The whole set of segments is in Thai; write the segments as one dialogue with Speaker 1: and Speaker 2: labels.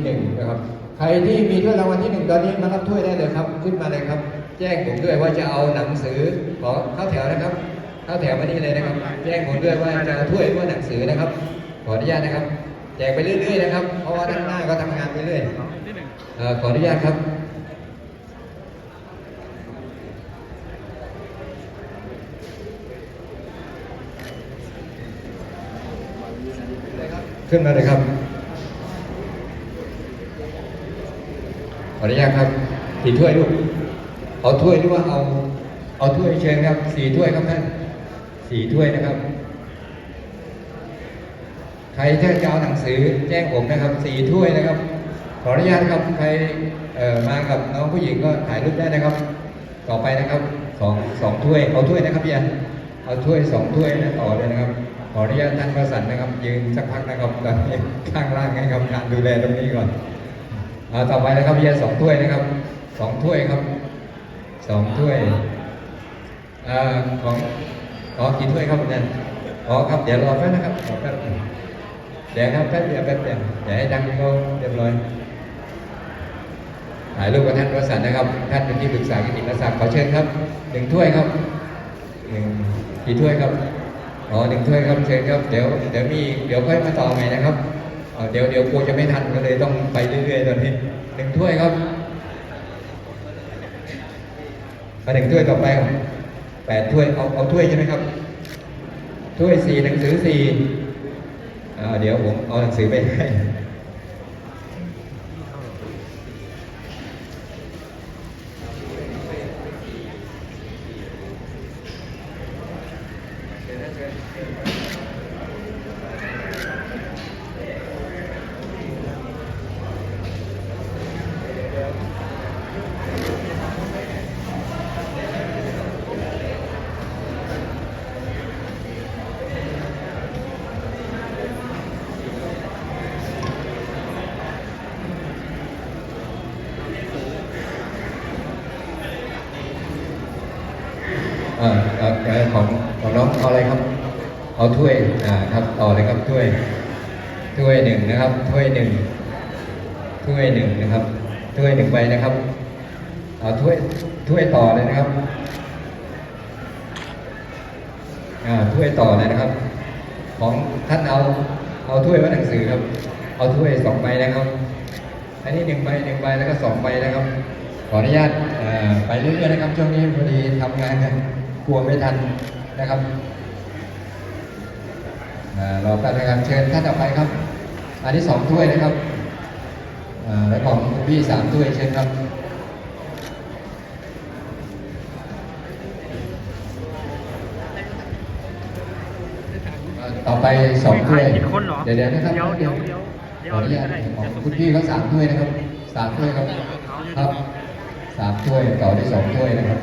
Speaker 1: ที่หนึ่งนะครับ ใครที่มีถ้วยรางวัลที่หนึ่งตอนนี้มารับถ้วยได้เลยครับ ขึ้นมาเลยครับ แจ้งผมด้วยว่าจะเอาหนังสือขอเข้าแถวนะครับ เข้าแถวมานี่เลยนะครับ แจ้งผมด้วยว่าจะเอาถ้วยว่าหนังสือนะครับ ขออนุญาตนะครับ แจกไปเรื่อยๆนะครับ เพราะว่าด้านหน้าก็ทำงานไปเรื่อยขออนุญาตครับขึ้นมาเลยครับ ขออนุญาตครับสี่ถ้วยลูกเอาถ้วยหรือว่าเอา เอาถ้วยเชิญครับสี่ถ้วยครับท่านสี่ถ้วยนะครับ ใครที่จะเอาหนังสือแจ้งผมนะครับสี่ถ้วยนะครับ ขออนุญาตครับใครเอ่อมากับน้องผู้หญิงก็ถ่ายรูปได้นะครับ ต่อไปนะครับสองสองถ้วยเอาถ้วยนะครับพี่อันเอาถ้วยสองถ้วยนะต่อเลยนะครับ ขออนุญาตท่านประสันนะครับ ยืนสักพักนะครับตอนนี้ข้างล่างให้ครับการดูแลตรงนี้ก่อน เอาต่อไปนะครับพี่อันสองถ้วยนะครับสองถ้วยครับสองถ้วยเอ่อของขอกี่ถ้วยครับคุณนันอ๋อครับเดี๋ยวรอแป๊บนะครับรอแป๊บเดี๋ยวครับแป๊บเดียวแป๊บเดียวอย่าให้ดังเขาเรียบร้อยถ่ายรูปกับท่านประสันนะครับ ท่านเป็นที่ปรึกษากิติมศักดิ์ขอเชิญครับหนึ่งถ้วยครับหนึ่งกี่ถ้วยครับอ๋อหนึ่งถ้วยครับเชิญครับเดี๋ยวเดี๋ยวมีเดี๋ยวค่อยมาต่อใหม่นะครับ เดี๋ยวเดี๋ยวกลัวจะไม่ทันก็เลยต้องไปเรื่อยๆตอนนี้หนึ่งถ้วยครับมาหนึ่งถ้วยต่อไปครับแปดถ้วยเอาเอาถ้วยใช่ไหมครับ ถ้วยสี่หนังสือสี่เดี๋ยวผมเอาหนังสือไปให้ เอ่อเอ่อเอ่อของของน้องเอาอะไรครับ เอาถ้วยอ่าครับต่อเลยครับถ้วย ถ้วยหนึ่งนะครับ ถ้วยหนึ่งถ้วยหนึ่งนะครับถ้วยหนึ่งใบนะครับเอาถ้วยถ้วยต่อเลยนะครับอ่าถ้วยต่อเลยนะครับ ของท่านเอาเอาถ้วยว่าหนังสือครับ เอาถ้วยสองใบนะครับ อันนี้หนึ่งใบหนึ่งใบแล้วก็สองใบนะครับ ขออนุญาตอ่อไปเรื่อยๆนะครับช่วงนี้พอดีทำงานกันกลัวไม่ทันนะครับเอ่อรอการรายงานเชิญท่านต่อไปครับ อันที่สองถ้วยนะครับเอ่อและของคุณพี่สามถ้วยเชิญครับต่อไปสองถ้วย
Speaker 2: ผิดคนเหรอ
Speaker 1: เดี๋ยวเดี๋ยวนะครับ
Speaker 2: เดี๋ยวเดี๋ยวเดี๋ยวเดี๋ยว
Speaker 1: ขออนุญาต
Speaker 2: เดี๋ยว
Speaker 1: ของคุณพี่เขาสามถ้วยนะครับสามถ้วยครับครับสามถ้วยต่อด้วยสองถ้วยนะครับ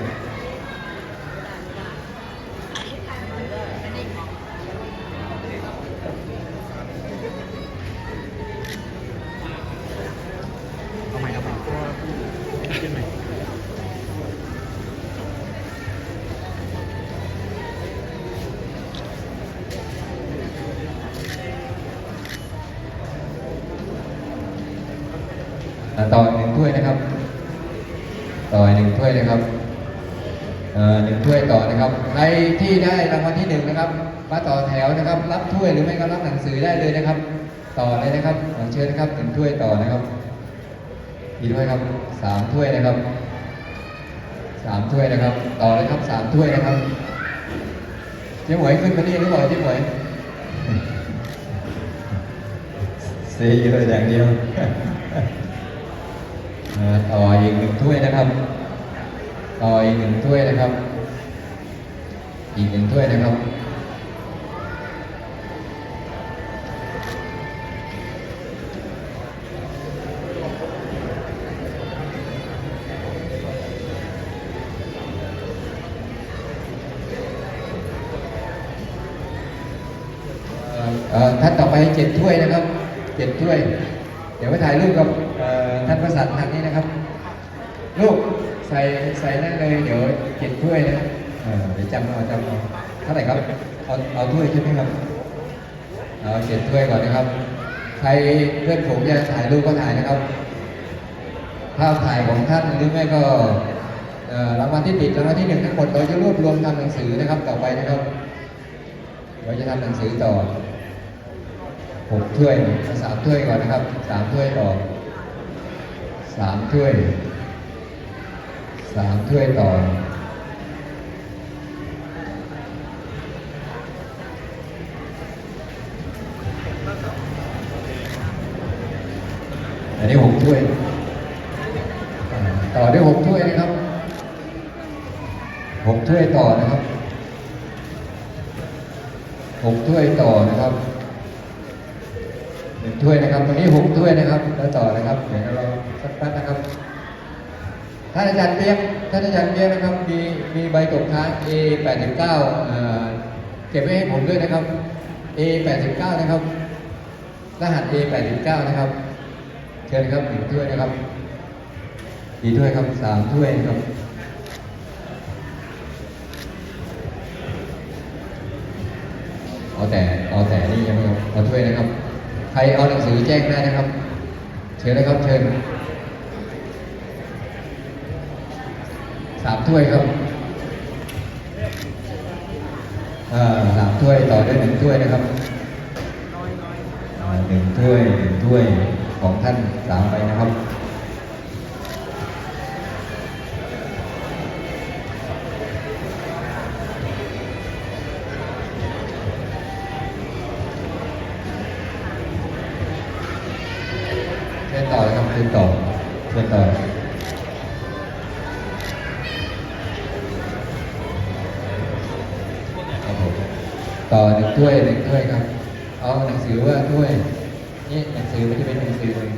Speaker 2: ใค
Speaker 1: รที่ได้รางวัลที่หนึ่งนะครับ มาต่อแถวนะครับ รับถ้วยหรือไม่ก็รับหนังสือได้เลยนะครับ ต่อเลยนะครับขอเชิญนะครับหนึ่งถ้วยต่อนะครับกี่ถ้วยครับสามถ้วยนะครับสามถ้วยนะครับ ต่อเลยครับสามถ้วยนะครับเจ๊หมวยขึ้นมานี่หรือเปล่าเจ๊หมวยซีเลยอย่างเดียวต่ออีกหนึ่งถ้วยนะครับ ต่ออีกหนึ่งถ้วยนะครับ อีกหนึ่งถ้วยนะครับท่านต่อไปเจ็ดถ้วยนะครับเจ็ดถ้วย เดี๋ยวไปถ่ายรูปกับท่านประสานทางนี้นะครับ ลูกใส่ใส่ได้เลย เดี๋ยวเจ็ดถ้วยนะเออ เดี๋ยวจำเอาจำเอาเท่าไหร่ครับ เอาเอาถ้วยใช่ไหมครับเอาเจ็ดถ้วยก่อนนะครับ ใครเพื่อนผมจะถ่ายรูปก็ถ่ายนะครับ ภาพถ่ายของท่านหรือไม่ก็รางวัลที่ติดรางวัลที่หนึ่งทั้งหมดเราจะรวบรวมทำหนังสือนะครับต่อไปนะครับ เราจะทำหนังสือต่อหกถ้วยสามถ้วยก่อนนะครับสามถ้วยต่อสามถ้วยสามถ้วยต่อ อันนี้หกถ้วย ต่อด้วยหกถ้วยนะครับหกถ้วยต่อนะครับหกถ้วยต่อนะครับหนึ่งถ้วยนะครับตรงนี้หกถ้วยนะครับ แล้วต่อนะครับเดี๋ยวเราสักแป๊บนะครับท่านอาจารย์เปียกท่านอาจารย์เปียกนะครับมีมีใบตกค้าง A 89เอ่อเก็บไว้ให้ผมด้วยนะครับ A 89นะครับรหัส A 89นะครับ เชิญครับหนึ่งถ้วยนะครับกี่ถ้วยครับสามถ้วยครับเอาแต่เอาแต่นี่ยังไม่เอาเอาถ้วยนะครับ ใครเอาหนังสือแจ้งได้นะครับ เชิญนะครับ เชิญสามถ้วยครับอ่าสามถ้วยต่อด้วยหนึ่งถ้วยนะครับอ่าหนึ่งถ้วยหนึ่งถ้วย ของท่านสามไปนะครับเชิญต่อเล นี่หนังสือไม่ได้เป็นหนังสือเลย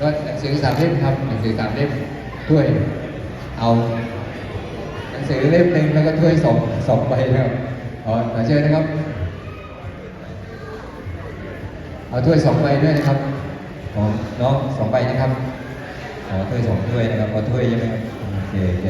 Speaker 1: ก็หนังสือสามเล่มครับหนังสือสามเล่มถ้วย เอา หนังสือเล่มหนึ่งแล้วก็ถ้วยสองสองใบครับอ๋อขอเชิญนะครับ เอาถ้วยสองใบด้วยนะครับของน้องสองใบนะครับเอถ้วยสองถ้วยนะครับเอาถ้วยใช่ไหมโอเคโอเค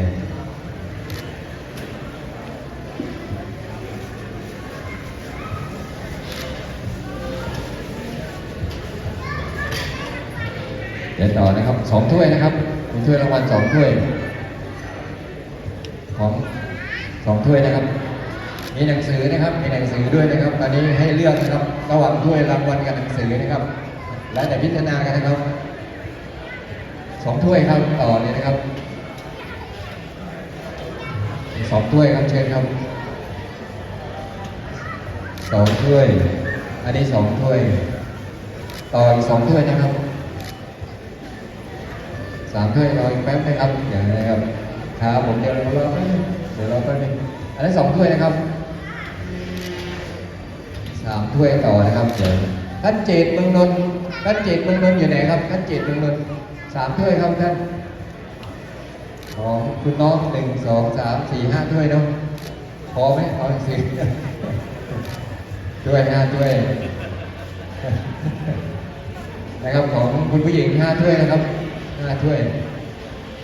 Speaker 1: เดี๋ยวต่อนะครับสองถ้วยนะครับเป็นถ้วยรางวัลสองถ้วย ของสองถ้วยนะครับ มีหนังสือนะครับ มีหนังสือด้วยนะครับ ตอนนี้ให้เลือกนะครับระหว่างถ้วยรางวัลกับหนังสือนะครับ แล้วแต่พิจารณากันนะครับสองถ้วยครับต่อเลยนะครับสองถ้วยครับเชิญครับสองถ้วย อันนี้สองถ้วย ต่ออีกสองถ้วยนะครับ สามถ้วยรออีกแป๊บนะครับอย่างนี้นะครับครับผมเดี๋ยวเรารอบนึงเดี๋ยวรอแป๊บนึงอันนี้สองถ้วยนะครับสามถ้วยต่อนะครับเดี๋ยวท่านเจตเมืองนนท์ท่านเจตเมืองนนท์อยู่ไหนครับท่านเจตเมืองนนท์สามถ้วยครับท่านของคุณน้องหนึ่งสองสามสี่ห้าถ้วยเนาะพอไหมพอสิถ้วยห้าถ้วยนะครับของคุณผู้หญิงห้าถ้วยนะครับ ห้าถ้วย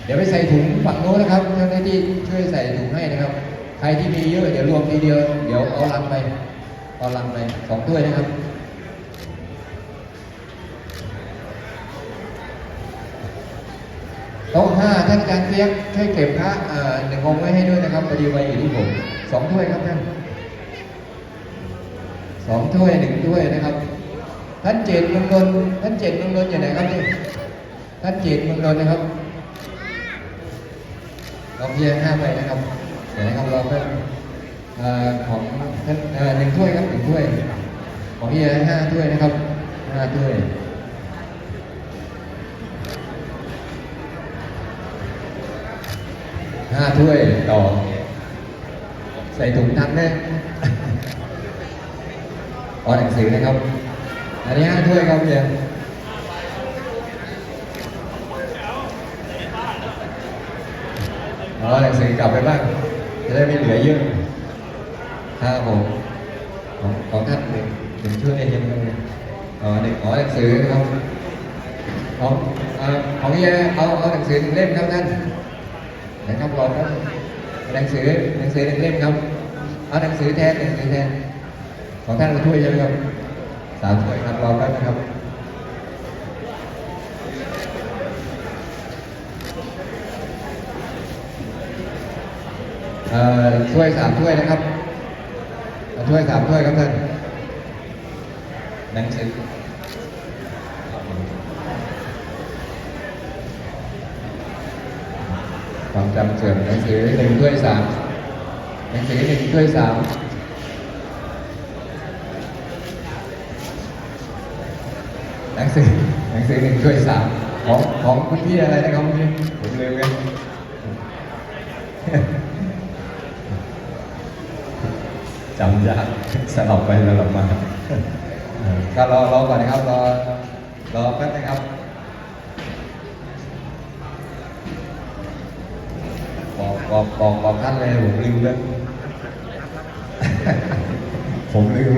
Speaker 1: เดี๋ยวไปใส่ถุงฝั่งโน้นนะครับเจ้าหน้าที่ช่วยใส่ถุงให้นะครับ ใครที่มีเยอะเดี๋ยวรวมทีเดียว เดี๋ยวเอาลังไป เอาลังไปสองถ้วยนะครับโต๊ะห้าท่านอาจารย์เปียกช่วยเก็บพระหนึ่งองค์ไว้ให้ด้วยนะครับพอดีไว้อยู่ที่ผมสองถ้วยครับท่านสองถ้วยหนึ่งถ้วยนะครับ ท่านเจตมงนนท์ท่านเจตมงนนท์อยู่ไหนครับนี่ ท่านเจตเมืองนนนะครับลองเพียงห้าใบนะครับเดี๋ยวนะครับเรอแป๊บเอ่อของท่านหนึ่งถ้วยครับหนึ่งถ้วย ของเฮียห้าถ้วยนะครับห้าถ้วยห้าถ้วยต่อ ใส่ถุงทันได้เอาหนังสือนะครับ อันนี้ห้าถ้วยครับเพียง เอาหนังสือกลับไปบ้าง จะได้ไม่เหลือเยอะครับผมของของท่านหนึ่งหนึ่งช่วยยังไงอ๋อหนึ่งอ๋อหนังสือนะครับของของเฮียเอาเอาหนังสือหนึ่งเล่มครับท่านนะครับรอครับหนังสือหนังสือหนึ่งเล่มครับ เอาหนังสือแทนหนังสือแทนของท่านมาช่วยใช่ไหมครับสามถ้วยครับรอแป๊บนะครับ เอ่อถ้วยสามถ้วยนะครับถ้วยสามถ้วยครับท่านหนังสือความจำเสื่อมหนังสือหนึ่งถ้วยสามหนังสือหนึ่งถ้วยสามหนังสือหนังสือหนึ่งถ้วยสามของของคุณพี่อะไรนะครับคุณพี่ผมลืมกัน จำยากสลับไปสลับมาก็รอรอก่อนนะครับรอรอแป๊บนะครับบอกบอกบอกบอกท่านเลยผมลืมเลยผมลืม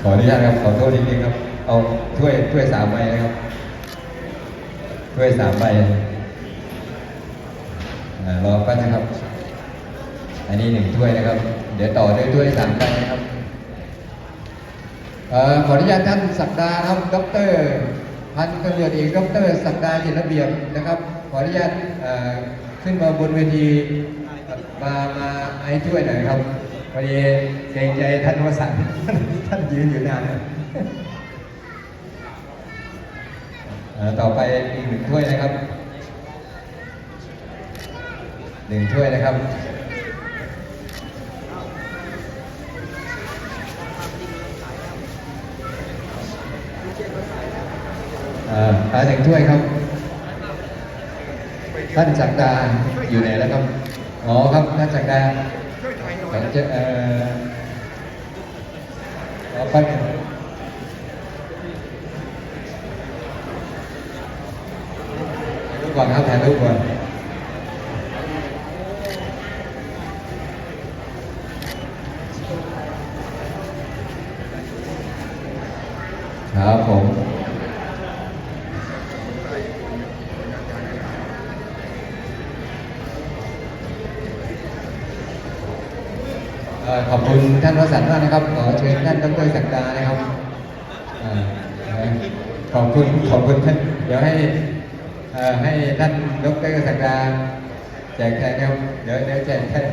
Speaker 1: ขออนุญาตครับขอโทษจริงๆครับเอาถ้วยถ้วยสามใบนะครับถ้วยสามใบ รอแป๊บนะครับ อันนี้หนึ่งถ้วยนะครับ เดี๋ยวต่อด้วยถ้วยสามใบนะครับออขออนุญาตท่านสักดาครับดรพันตำรวจเอกดรสักดาจิตระเบียบนะครับ ขออนุญาตขึ้นมาบนเวทีมามาให้ช่วยหน่อยครับพอดีเกรงใจท่านวสันต์ท่านยืนอยู่นานต่อไปอีกหนึ่งถ้วยนะครับ หนึ่งถ้วยนะครับเอ่ออาหนึ่งถ้วยครับ ท่านจักดาอยู่ไหนแล้วครับอ๋อครับท่านจักดาเดี๋ยวจะเอ่อรอแป๊บหนึงถ่ายรูปก่อนครับถ่ายรูปก่อน ครับผมขอบคุณท่านวสันต์มากนะครับ ขอเชิญท่านดรศักดานะครับอขอบคุณขอบคุณท่านเดี๋ยวให้ให้ท่านดรศักดาแจกแทนครับเดี๋ยวเดี๋ยวแจกแทน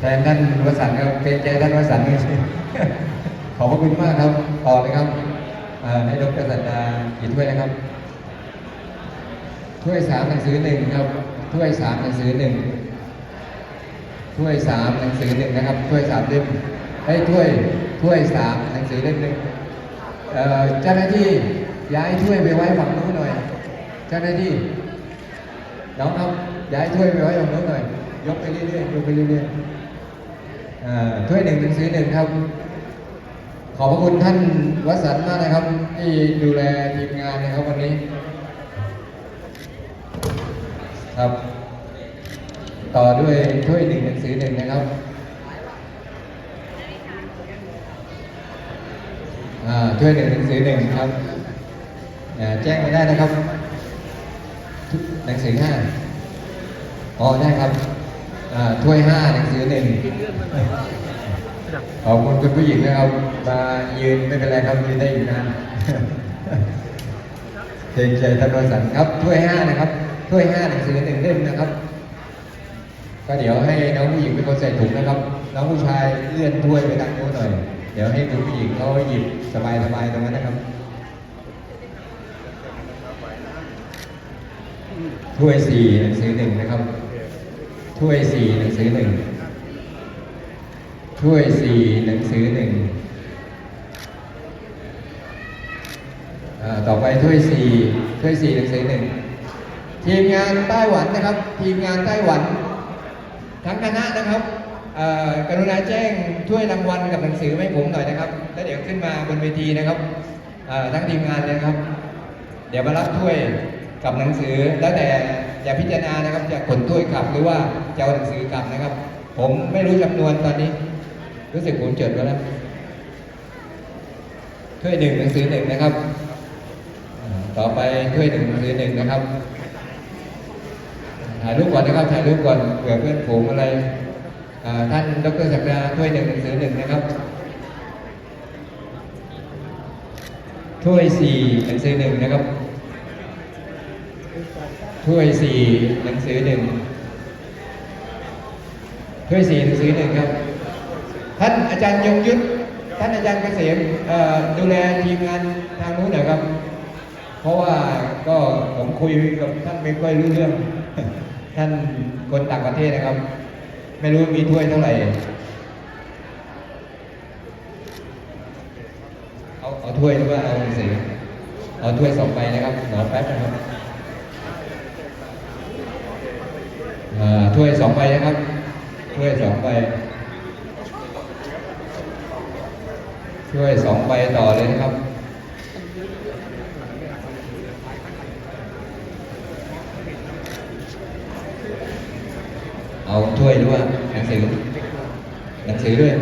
Speaker 1: แทนท่านวสันต์ครับเกรงใจท่านวสันต์ด้วยขอบพระคุณมากครับต่อเลยครับ ให้ดรศักดากี่ถ้วยนะครับ ถ้วยสามหนังสือหนึ่งครับ ถ้วยสามหนังสือหนึ่งถ้วยสามหนังสือหนึ่งนะครับ ถ้วยสามเล่มไอ้ถ้วย ถ้วยสามหนังสือเล่มหนึ่งเจ้าหน้าที่ย้ายถ้วยไปไว้ฝั่งนู้นหน่อย เจ้าหน้าที่น้องครับย้ายถ้วยไปไว้ฝั่งนู้นหน่อย ยกไปเรื่อยๆยกไปเรื่อยๆถ้วยหนึ่งหนังสือหนึ่งครับ ขอบพระคุณท่านวสันต์มากนะครับ ที่ดูแลทีมงานนะครับวันนี้ ครับ ต่อด้วยถ้วยหนึ่งหนังสือหนึ่งนะครับอ่าถ้วยหนึ่งหนังสือหนึ่งครับแจ้งมาได้นะครับหนังสือห้าอ๋อได้ครับอ่าถ้วยห้าหนังสือหนึ่ง ขอบคุณคุณผู้หญิงนะครับมายืนไม่เป็นไรครับยืนได้อยู่นานเกรงใจท่านวสันครับถ้วยห้านะครับถ้วยห้าหนังสือหนึ่งเล่มนะครับ ก็เดี๋ยวให้น้องผู้หญิงเป็นคนใส่ถุงนะครับ น้องผู้ชายเลื่อนถ้วยไปทางโน้นหน่อย เดี๋ยวให้คุณผู้หญิงเขาหยิบสบายๆตรงนั้นนะครับถ้วยสี่หนังสือหนึ่งนะครับถ้วยสี่หนังสือหนึ่ง ถ้วยสี่หนังสือหนึ่งต่อไปถ้วยสี่ถ้วยสี่หนังสือหนึ่งทีมงานไต้หวันนะครับ ทีมงานไต้หวัน ทั้งคณะนะครับกรุณาแจ้งถ้วยรางวัลกับหนังสือให้ผมหน่อยนะครับแล้วเดี๋ยวขึ้นมาบนเวทีนะครับทั้งทีมงานเลยนะครับ เดี๋ยวมารับถ้วยกับหนังสือแล้วแต่จะพิจารณานะครับจะขนถ้วยกลับหรือว่าจะเอาหนังสือกลับนะครับ ผมไม่รู้จำนวนตอนนี้ รู้สึกผมจดไว้แล้วถ้วยหนึ่งหนังสือหนึ่งนะครับ ต่อไปถ้วยหนึ่งหนังสือหนึ่งนะครับ ถ่ายรูปก่อนนะครับ ถ่ายรูปก่อนเผื่อเพื่อนฝูงอะไร ท่านดรศักดาถ้วยหนึ่งหนังสือหนึ่งนะครับ ถ้วยสี่หนังสือหนึ่งนะครับ ถ้วยสี่หนังสือหนึ่งถ้วยสี่หนังสือหนึ่งครับ ท่านอาจารย์ยงยุทธท่านอาจารย์เกษมดูแลทีมงานทางนู้นหน่อยครับ เพราะว่าก็ผมคุยกับท่านไม่ค่อยรู้เรื่อง ท่านคนต่างประเทศนะครับ ไม่รู้มีถ้วยเท่าไหร่ เอาเอาถ้วยหรือว่าเอาสือเอาถ้วยสองใบนะครับหนอแป๊บนะครับถ้วยสองใบนะครับถ้วยสองใบ ถ้วยสองใบต่อเลยนะครับ เอาถ้วยด้วยหนังสือหนังสือด้วย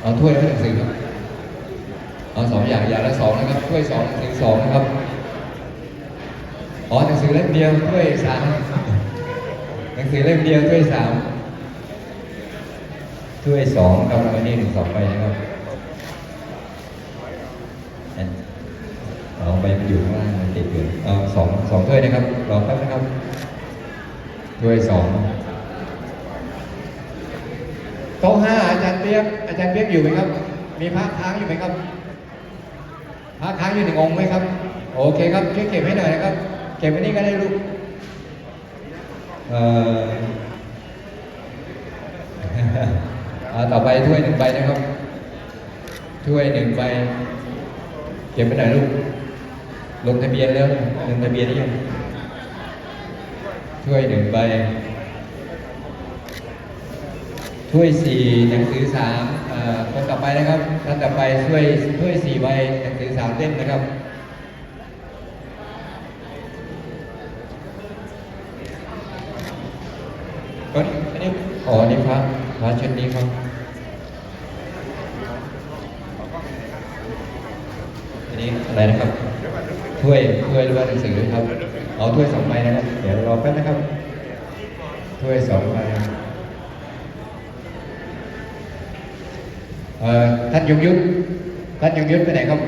Speaker 1: เอาถ้วยและหนังสือครับ เอาสองอย่างอย่างละสองนะครับถ้วยสองหนังสือสองนะครับอ๋อหนังสือเล่มเดียวถ้วยสามหนังสือเล่มเดียวถ้วยสามถ้วยสองครับอันนี้หนึ่งสองใบนะครับ เอาไปมันอยู่ข้างล่างมันติดอยู่เอาสองสองถ้วยนะครับรอแป๊บนะครับถ้วยสองโต๊ะห้าอาจารย์เปียกอาจารย์เปียกอยู่ไหมครับ มีพระค้างอยู่ไหมครับพระค้างอยู่หนึ่งองค์ไหมครับ โอเคครับช่วยเก็บให้หน่อยนะครับ เก็บไว้นี่ก็ได้ลูกเอ่อต่อไปถ้วยหนึ่งใบนะครับถ้วยหนึ่งใบ เก็บไว้หนลูก ลงทะเบียนแล้วลงทะเบียนหรือยังถ้วยหนึ่งใบถ้วยสี่หนังสือสามอ่อคนต่อไปนะครับท่านต่อไปถ้วยถ้วยสี่ใบหนังสือสามเล่มนะครับก็อันนี้อ๋อนี่พระพระชุดนี้ครับ อั นนี้อะไรนะครับถ้วยถ้วยหรือว่าหนังสือครับเอาถ้วยสองใบนะครับ เดี๋ยวรอแป๊บนะครับถ้วยสองใบเอ่อท่านยงยุทธท่านยงยุทธไปไหนครับ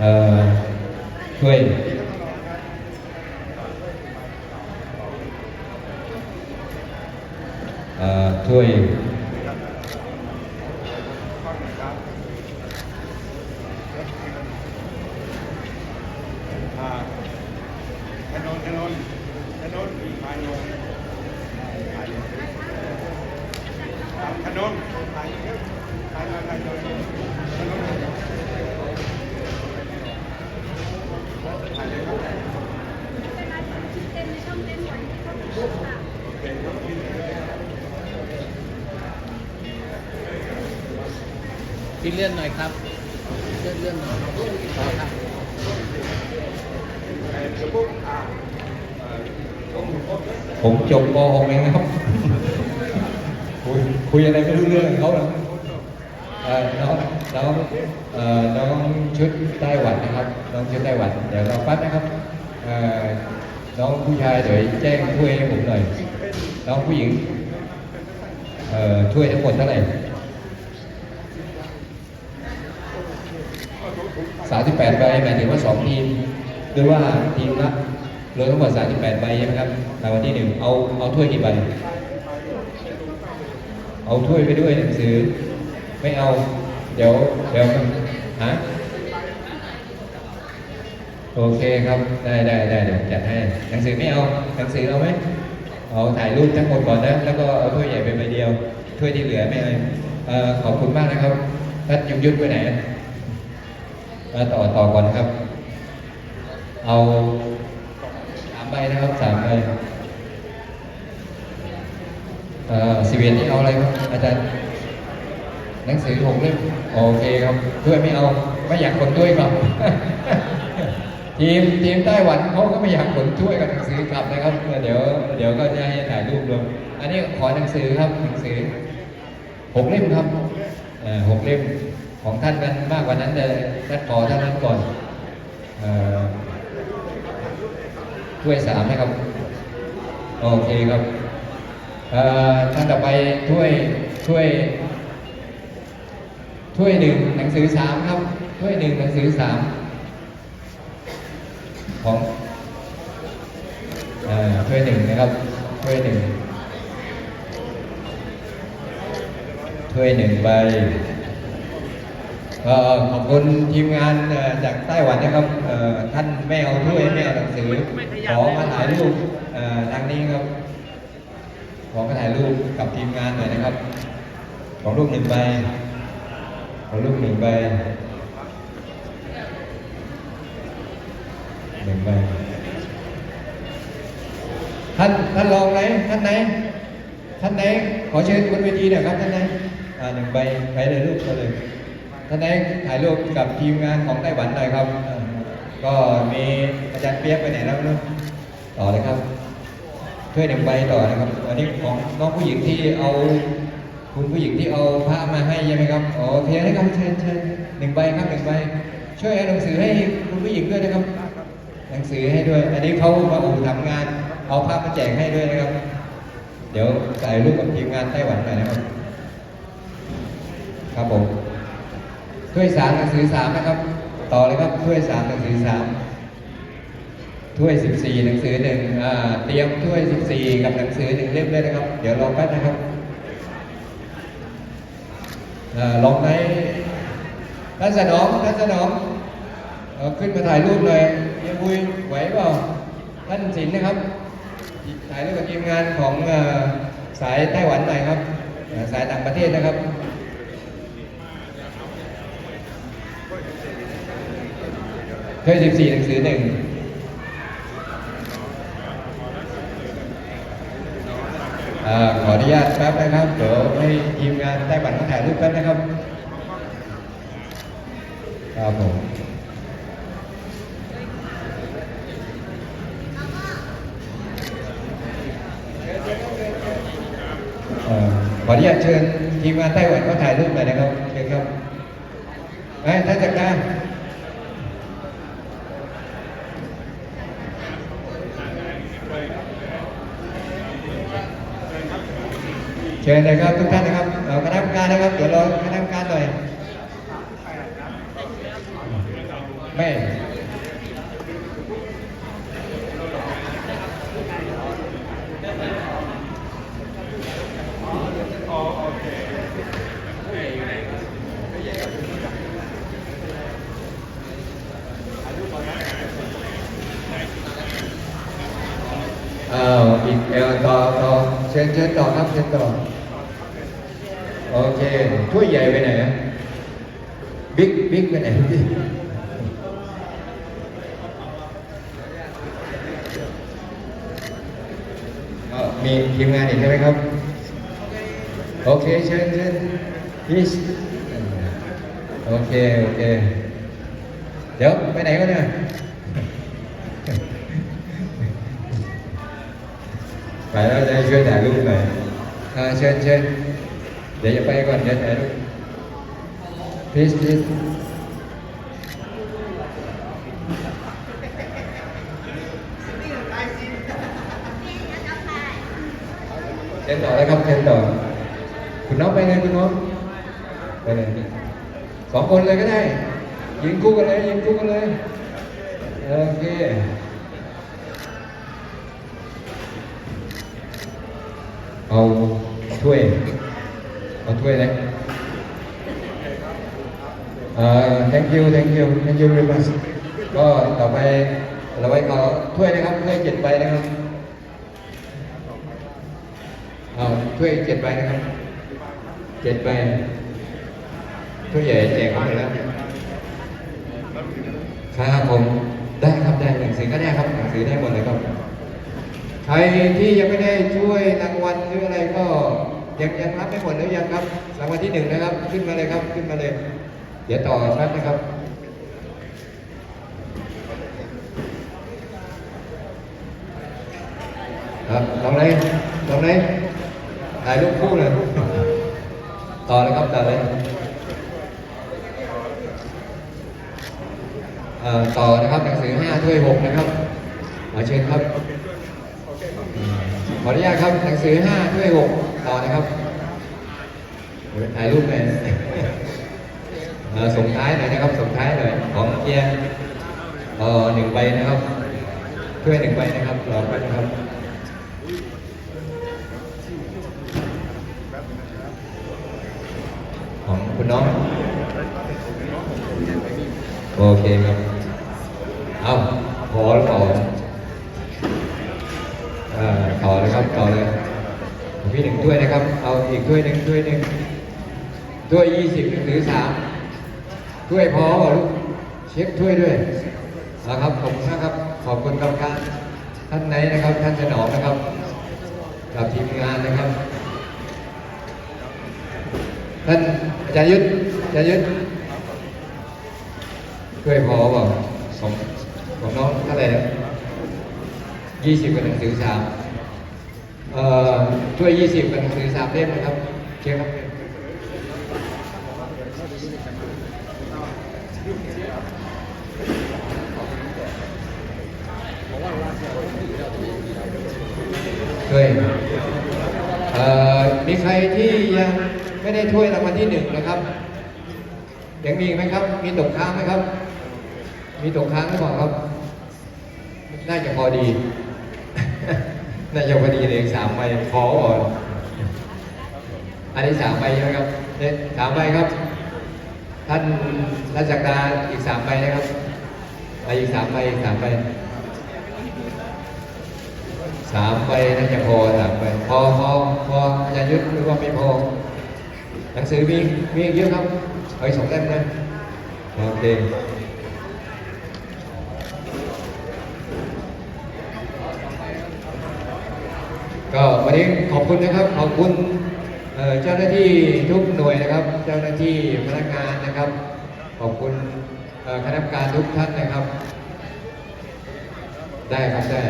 Speaker 1: เอ่อถ้วยเอ่อถ้วย
Speaker 3: อ่า ถนนถนนถนนมีพายลงพายลงถนนพายเยอะพายมาพายลงถนนพี่เลื่
Speaker 2: อนหน่อยครับ เลื่อนเลื่อนหน่อยขอครับ
Speaker 1: ผมจบป .6 เองนะครับ คุยคุยอะไรไม่รู้เรื่องเขาหรอกเอ่อน้องน้องน้องชุดไต้หวันนะครับน้องชุดไต้หวันเดี๋ยวเราแป๊บนะครับน้องผู้ชายเดี๋ยวแจ้งถ้วยให้ผมหน่อย น้องผู้หญิงเอ่อถ้วยทั้งหมดเท่าไหร่สามสิบแปดใบหมายถึงว่าสองทีมหรือว่าทีมละ รวมทั้งหมด38ใบใช่ไหมครับรางวัลที่หนึ่งเอาเอาถ้วยกี่ใบ เอาถ้วยไปด้วยหนังสือ ไม่เอา เดี๋ยวเดี๋ยวฮะโอเคครับ ได้ได้ได้เดี๋ยวจัดให้ หนังสือไม่เอา หนังสือเอาไหมเอาถ่ายรูปทั้งหมดก่อนนะ แล้วก็เอาถ้วยใหญ่ไปใบเดียว ถ้วยที่เหลือไม่เอาเอ่อขอบคุณมากนะครับท่านยงยุทธไปไหนมาต่อต่อก่อนครับ เอา ใบนะครับสามใบเอ่อสิบเอ็ดนี่เอาอะไรครับอาจารย์หนังสือหกเล่มโอเคครับด้วยไม่เอาไม่อยากขนด้วยครับทีมทีมไต้หวันเขาก็ไม่อยากขนถ้วยกับหนังสือกลับนะครับเดี๋ยวเดี๋ยวก็จะให้ถ่ายรูปรวมอันนี้ขอหนังสือครับหนังสือหกเล่มครับเอ่อหกเล่มของท่านกันมากกว่านั้นแต่ท่านขอท่านนั้นก่อนเอ่อ ถ้วยสามนะครับ โอเคครับท่านต่อไปถ้วยถ้วยถ้วยหนึ่งหนังสือสามครับถ้วยหนึ่งหนังสือสามของถ้วยหนึ่งนะครับถ้วยหนึ่งถ้วยหนึ่งใบ ขอบคุณทีมงานจากไต้หวันนะครับท่านไม่เอาถ้วยไม่เอาหนังสือขอมาถ่ายรูปทางนี้ครับขอมาถ่ายรูปกับทีมงานหน่อยนะครับ ของรูปหนึ่งใบของลูกหนึ่งใบหนึ่งใบท่านท่านรองไหนท่านไหนท่านไหนขอเชิญบนเวทีหน่อยครับท่านไหนหนึ่งใบไปเลยรูปมาเลย ท่านไหนถ่ายรูปกับทีมงานของไต้หวันหน่อยครับอ่าก็มีอาจารย์เปียกไปไหนแล้วไม่รู้ต่อเลยครับช่วยหนึ่งใบต่อนะครับ อันนี้ของน้องผู้หญิงที่เอาคุณผู้หญิงที่เอาพระมาให้ใช่ไหมครับอ๋อโอเคนะครับเชิญเชิญหนึ่งใบครับหนึ่งใบ ช่วยเอาหนังสือให้คุณผู้หญิงด้วยนะครับ หนังสือให้ด้วย อันนี้เขามาอู่ทำงาน เอาภาพมาแจกให้ด้วยนะครับ เดี๋ยวใส่รูปกับทีมงานไต้หวันหน่อยนะครับ ครับผม ถ้วยสามหนังสือสามนะครับ ต่อเลยครับถ้วยสามหนังสือสามถ้วย14หนังสือหนึ่งเตรียมถ้วย14กับหนังสือหนึ่งเล่มด้วยนะครับ เดี๋ยวรอแป๊บนะครับอลองไหมท่านสนองท่านสนองขึ้นมาถ่ายรูปเลยเฮียบุยไหวเปล่าท่านศิลป์นะครับถ่ายรูปกับทีมงานของอสายไต้หวันหน่อยครับ สายต่างประเทศนะครับ ถ้วย14หนังสือหนึ่งอ่าขออนุญาตแป๊บนะครับ เดี๋ยวให้ทีมงานไต้หวันเขาถ่ายรูปแป๊บนะครับครับผมอ่อขออนุญาตเชิญทีมงานไต้หวันเขาถ่ายรูปหน่อยนะครับเชิญครับไอ้านจักรการเชิญครับทุกท่านนะ ครับเอ่อคณะกรรมการนะครับ เดี๋ยวรอคณะกรรมการหน่อย ไม่ อ้าวอีกเออต่อต่อ เชิญเชิญต่อครับเชิญต่อ โอเคถ้วยใหญ่ไปไหนอะบิ๊กบิ๊กไปไหนพี่ก็มีทีมงานอีกใช่ไหมครับ โอเคเชิญเชิญพีชโอเค โอเค เดี๋ยว ไปไหนกันเนี่ย จะไปก่อนเดี๋ยวถ่ายรูป please please เชิญต่อเลยครับเชิญต่อคุณน้องไปเลยคุณน้องไปเลยสองคนเลยก็ได้ยืนคู่กันเลยยืนคู่กันเลยโอเค เอาถ้วยเอาถ้วยเลยเอ่อ thank you thank you thank you very much ก็ต่อไปเราไปขอถ้วยนะครับถ้วยเจ็ดใบนะครับเอาถ้วยเจ็ดใบนะครับเจ็ดใบถ้วยใหญ่แจกหมดแล้วครับผมได้ครับได้หนังสือก็ได้ครับหนังสือได้หมดเลยครับ ใครที่ยังไม่ได้ช่วยรางวัลหรืออะไรก็ยังยังรับไม่หมดหรือยังครับรางวัลที่หนึ่งนะครับ ขึ้นมาเลยครับขึ้นมาเลย เดี๋ยวต่อแป๊บนะครับครับลองเลยลองเลยถ่ายรูปคู่เลยต่อเลยครับต่อเลยต่อต่อนะครับหนังสือห้าถ้วยหกนะครับขอเชิญครับ
Speaker 3: ออ
Speaker 1: นุญาตครับหนังสือ5ถ้วย6ต่อนะครับถ่ายรูปหน่อยเออส่งท้ายหน่อยนะครับส่งท้ายหน่อยของเกียร์อ่อหนึ่งใบนะครับถ้วยหนึ่งใบนะครับรอแป๊บนะครับของคุณน้องโอเคครับ อีกถ้วยหนึ่งถ้วยหนึ่งถ้วยยี่สิบหนึ่งหรือสามถ้วยพอเปล่าลูกเช็คถ้วยด้วยนะครับขอบคุณมากครับขอบคุณกรรมการท่านไหนนะครับ ท่านถนอมนะครับกับทีมงานนะครับ ท่านอาจารย์ยุทธอาจารย์ยุทธช่วยพอเปล่าของของน้องเท่าไหร่นะยี่สิบกับหนังสือสาม ช่วยยี่สิบกับหนังสือสามเล่มนะครับเชิญครับช่วยเออมีใครที่ยังไม่ได้ถ้วยรางวัลที่หนึ่งนะครับยังมีไหมครับ มีตกค้างไหมครับ มีตกค้างหรือเปล่าครับ น่าจะพอดี นาจะพอดีเลยสามใบพอก่อนอันนี้สามใบใช่ไหมครับเนี่ยสามใบครับ ท่านราชการอีกสามใบนะครับไปอีกสามใบอีกสามใบสามใบน่าจะพอสามใบพอพอพออาจารย์ยุทธหรือว่าไม่พอ หนังสือมีมีอีกเยอะครับ เอาอีกสองเล่มนะโอเค ก็วันนี้ขอบคุณนะครับ ขอบคุณเจ้าหน้าที่ทุกหน่วยนะครับ เจ้าหน้าที่พนักงานนะครับ ขอบคุณคณะกรรมการทุกท่านนะครับ ได้ครับได้